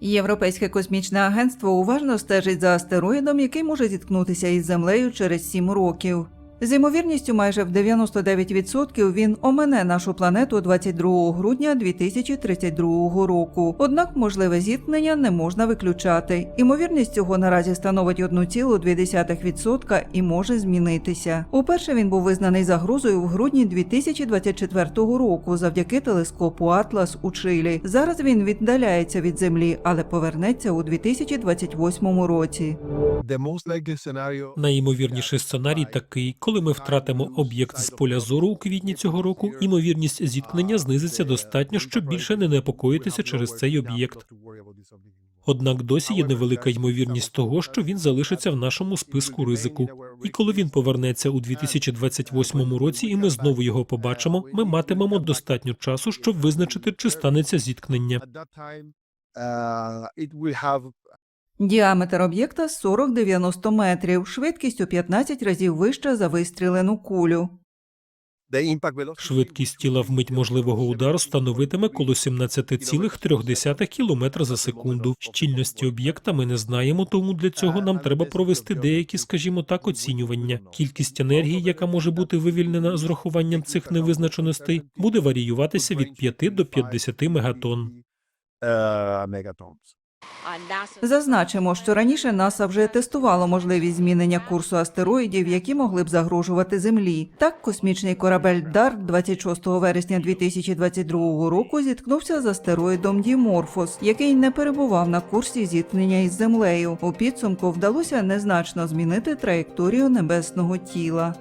Європейське космічне агентство уважно стежить за астероїдом, який може зіткнутися із Землею через 7 років. З ймовірністю майже в 99% він омине нашу планету 22 грудня 2032 року. Однак можливе зіткнення не можна виключати. Ймовірність цього наразі становить 1,2% і може змінитися. Уперше він був визнаний загрозою в грудні 2024 року завдяки телескопу Атлас у Чилі. Зараз він віддаляється від Землі, але повернеться у 2028 році. Найімовірніший сценарій такий, коли ми втратимо об'єкт з поля зору у квітні цього року, імовірність зіткнення знизиться достатньо, щоб більше не непокоїтися через цей об'єкт. Однак досі є невелика ймовірність того, що він залишиться в нашому списку ризику. І коли він повернеться у 2028 році, і ми знову його побачимо, ми матимемо достатньо часу, щоб визначити, чи станеться зіткнення. Діаметр об'єкта 40-90 метрів, швидкість у 15 разів вища за вистрілену кулю. Швидкість тіла в мить можливого удару становитиме коло 17,3 км за секунду. Щільності об'єкта ми не знаємо, тому для цього нам треба провести деякі, скажімо так, оцінювання. Кількість енергії, яка може бути вивільнена з урахуванням цих невизначеностей, буде варіюватися від 5 до 50 мегатонн. Зазначимо, що раніше НАСА вже тестувало можливість змінення курсу астероїдів, які могли б загрожувати Землі. Так, космічний корабель Дарт 26 вересня 2022 року зіткнувся з астероїдом Діморфос, який не перебував на курсі зіткнення із Землею. У підсумку вдалося незначно змінити траєкторію небесного тіла.